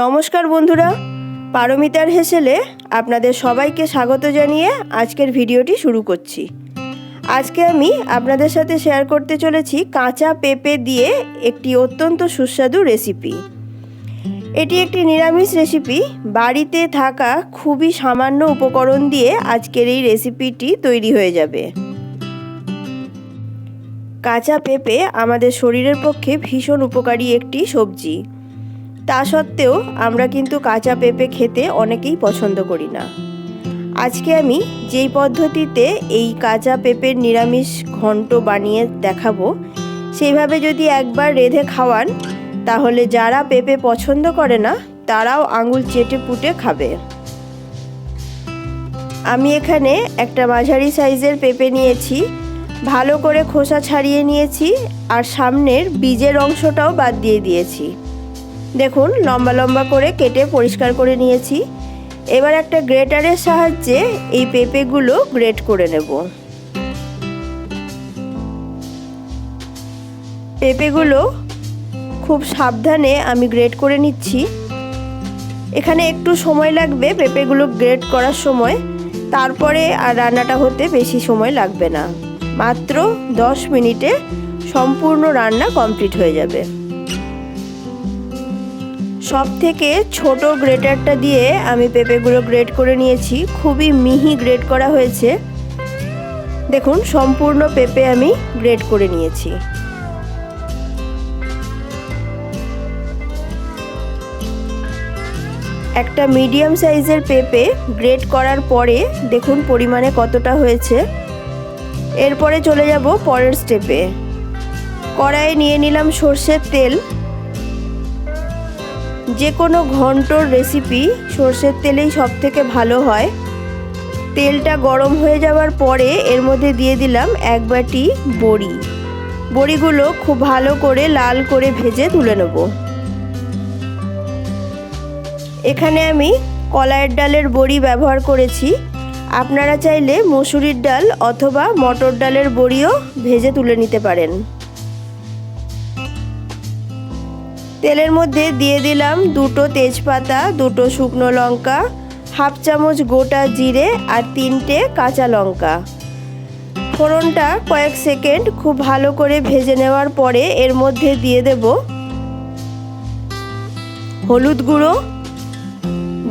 নমস্কার বন্ধুরা। পারমিতার হেসেলে আপনাদের সবাইকে স্বাগত জানিয়ে আজকের ভিডিওটি শুরু করছি। আজকে আমি আপনাদের সাথে শেয়ার করতে চলেছি কাঁচা পেঁপে দিয়ে একটি অত্যন্ত সুস্বাদু রেসিপি এটি একটি নিরামিষ রেসিপি বাড়িতে থাকা খুবই সামান্য উপকরণ দিয়ে আজকের এই রেসিপিটি তৈরি হয়ে যাবে। কাঁচা পেঁপে আমাদের শরীরের পক্ষে ভীষণ উপকারী একটি সবজি। তা সত্ত্বেও আমরা কিন্তু কাঁচা পেঁপে খেতে অনেকেই পছন্দ করি না। আজকে আমি যেই পদ্ধতিতে এই কাঁচা পেঁপের নিরামিষ ঘন্ট বানিয়ে দেখাবো, সেইভাবে যদি একবার রেঁধে খাওয়ান, তাহলে যারা পেঁপে পছন্দ করে না, তারাও আঙুল চেটে পুটে খাবে। আমি এখানে একটা মাঝারি সাইজের পেঁপে নিয়েছি, ভালো করে খোসা ছাড়িয়ে নিয়েছি, আর সামনের বীজের অংশটাও বাদ দিয়ে দিয়েছি। দেখুন, লম্বা লম্বা করে কেটে পরিষ্কার করে নিয়েছি। এবার একটা গ্রেটারের সাহায্যে এই পেঁপেগুলো গ্রেট করে নেব। পেঁপেগুলো খুব সাবধানে আমি গ্রেট করে নিচ্ছি। এখানে একটু সময় লাগবে পেঁপেগুলো গ্রেট করার সময়। তারপরে আর রান্নাটা হতে বেশি সময় লাগবে না। মাত্র দশ মিনিটে সম্পূর্ণ রান্না কমপ্লিট হয়ে যাবে। সব থেকে ছোট গ্রেটারটা দিয়ে আমি পেঁপেগুলো গ্রেট করে নিয়েছি। খুবই মিহি গ্রেট করা হয়েছে। দেখুন, সম্পূর্ণ পেঁপে আমি গ্রেট করে নিয়েছি। একটা মিডিয়াম সাইজের পেঁপে গ্রেট করার পরে দেখুন পরিমাণে কতটা হয়েছে। এরপরে চলে যাব পরের স্টেপে। কড়াইয়ে নিয়ে নিলাম সর্ষের তেল। যে কোনো ঘন্টর রেসিপি সর্ষের তেলেই সব থেকে ভালো হয়। তেলটা গরম হয়ে যাওয়ার পরে এর মধ্যে দিয়ে দিলাম এক বাটি বড়ি। বড়িগুলো খুব ভালো করে লাল করে ভেজে তুলে নেব। এখানে আমি কলাইয়ের ডালের বড়ি ব্যবহার করেছি। আপনারা চাইলে মসুরির ডাল অথবা মটর ডালের বড়িও ভেজে তুলে নিতে পারেন। তেলের মধ্যে দিয়ে দিলাম দুটো তেজপাতা, দুটো শুকনো লঙ্কা, হাফ চামচ গোটা জিরে আর তিনটে কাঁচা লঙ্কা। ফোড়নটা কয়েক সেকেন্ড খুব ভালো করে ভেজে নেওয়ার পরে এর মধ্যে দিয়ে দেব হলুদ গুঁড়ো,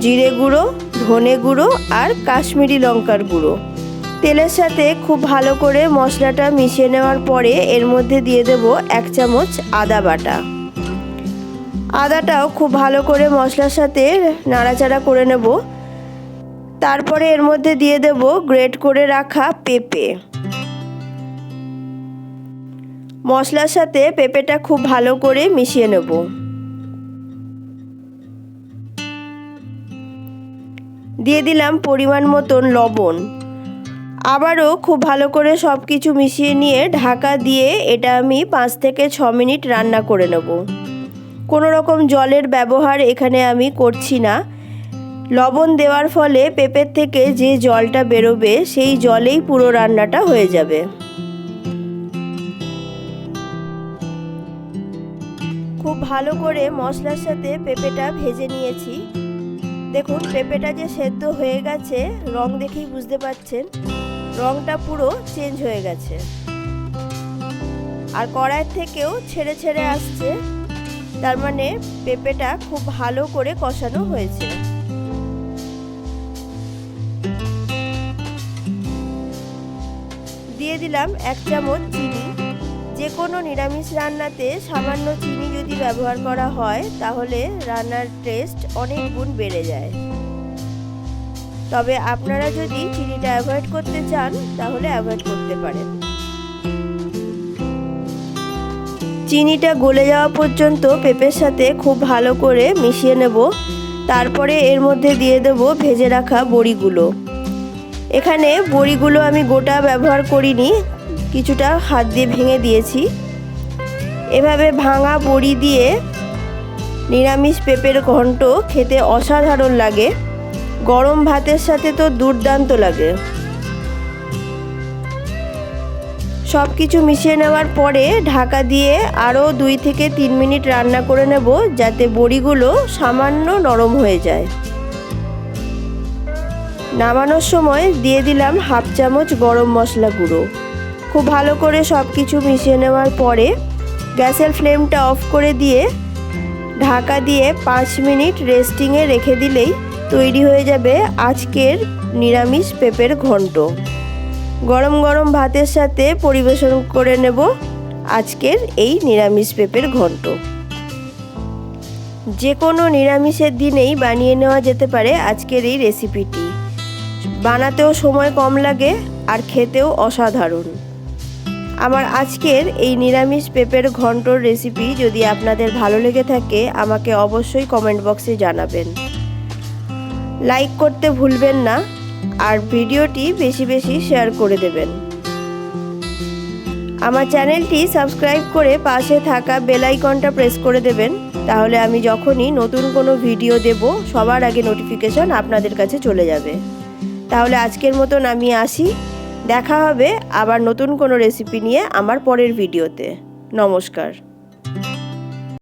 জিরে গুঁড়ো, ধনে গুঁড়ো আর কাশ্মীরি লঙ্কার গুঁড়ো। তেলের সাথে খুব ভালো করে মশলাটা মিশিয়ে নেওয়ার পরে এর মধ্যে দিয়ে দেব এক চামচ আদা বাটা। আদাটাও খুব ভালো করে মশলার সাথে নাড়াচাড়া করে নেব। তারপরে এর মধ্যে দিয়ে দেব গ্রেট করে রাখা পেঁপে। মশলার সাথে পেঁপেটা খুব ভালো করে মিশিয়ে নেব। দিয়ে দিলাম পরিমাণ মতন লবণ। আবারও খুব ভালো করে সব কিছু মিশিয়ে নিয়ে ঢাকা দিয়ে এটা আমি পাঁচ থেকে ছ মিনিট রান্না করে নেব। কোনো রকম জলের ব্যবহার এখানে আমি করছি না। লবণ দেওয়ার ফলে পেঁপের থেকে যে জলটা বেরোবে, সেই জলেই পুরো রান্নাটা হয়ে যাবে। খুব ভালো করে মশলার সাথে পেঁপেটা ভেজে নিয়েছি। দেখুন, পেঁপেটা যে সেদ্ধ হয়ে গেছে, রং দেখেই বুঝতে পাচ্ছেন, রংটা পুরো চেঞ্জ হয়ে গেছে। আর কড়াইয়ের থেকেও ছেড়ে ছেড়ে আসছে। তার মানে পেঁপেটা খুব ভালো করে কষানো হয়েছে। দিয়ে দিলাম এক চামচ চিনি। যে কোনো নিরামিষ রান্নাতে সামান্য চিনি যদি ব্যবহার করা হয়, তাহলে রান্নার টেস্ট অনেক গুণ বেড়ে যায়। তবে আপনারা যদি চিনিটা অ্যাভয়েড করতে চান, তাহলে অ্যাভয়েড করতে পারেন। চিনিটা গলে যাওয়া পর্যন্ত পেঁপের সাথে খুব ভালো করে মিশিয়ে নেব। তারপরে এর মধ্যে দিয়ে দেব ভেজে রাখা বড়িগুলো। এখানে বড়িগুলো আমি গোটা ব্যবহার করিনি, কিছুটা হাত দিয়ে ভেঙে দিয়েছি। এভাবে ভাঙা বড়ি দিয়ে নিরামিষ পেঁপের ঘন্ট খেতে অসাধারণ লাগে। গরম ভাতের সাথে তো দুর্দান্ত লাগে। সব কিছু মিশিয়ে নেওয়ার পরে ঢাকা দিয়ে আরও দুই থেকে তিন মিনিট রান্না করে নেব যাতে বড়িগুলো সামান্য নরম হয়ে যায়। নামানোর সময় দিয়ে দিলাম হাফ চামচ গরম মশলা গুঁড়ো। খুব ভালো করে সব কিছু মিশিয়ে নেওয়ার পরে গ্যাসের ফ্লেমটা অফ করে দিয়ে ঢাকা দিয়ে পাঁচ মিনিট রেস্টিংয়ে রেখে দিলেই তৈরি হয়ে যাবে আজকের নিরামিষ পেঁপের ঘন্ট। গরম গরম ভাতের সাথে পরিবেশন করে নেব আজকের এই নিরামিষ পেঁপের ঘন্ট। যে কোনো নিরামিষের দিনেই বানিয়ে নেওয়া যেতে পারে আজকের এই রেসিপিটি। বানাতেও সময় কম লাগে আর খেতেও অসাধারণ। আমার আজকের এই নিরামিষ পেঁপের ঘন্টর রেসিপি যদি আপনাদের ভালো লেগে থাকে, আমাকে অবশ্যই কমেন্ট বক্সে জানাবেন। লাইক করতে ভুলবেন না। আর ভিডিওটি বেশি বেশি শেয়ার করে দেবেন। আমার চ্যানেলটি সাবস্ক্রাইব করে পাশে থাকা বেল আইকনটা প্রেস করে দেবেন, তাহলে আমি যখনই নতুন কোনো ভিডিও দেব, সবার আগে নোটিফিকেশন আপনাদের কাছে চলে যাবে। তাহলে আজকের মতন আমি আসি, দেখা হবে আবার নতুন কোনো রেসিপি নিয়ে আমার পরের ভিডিওতে। নমস্কার।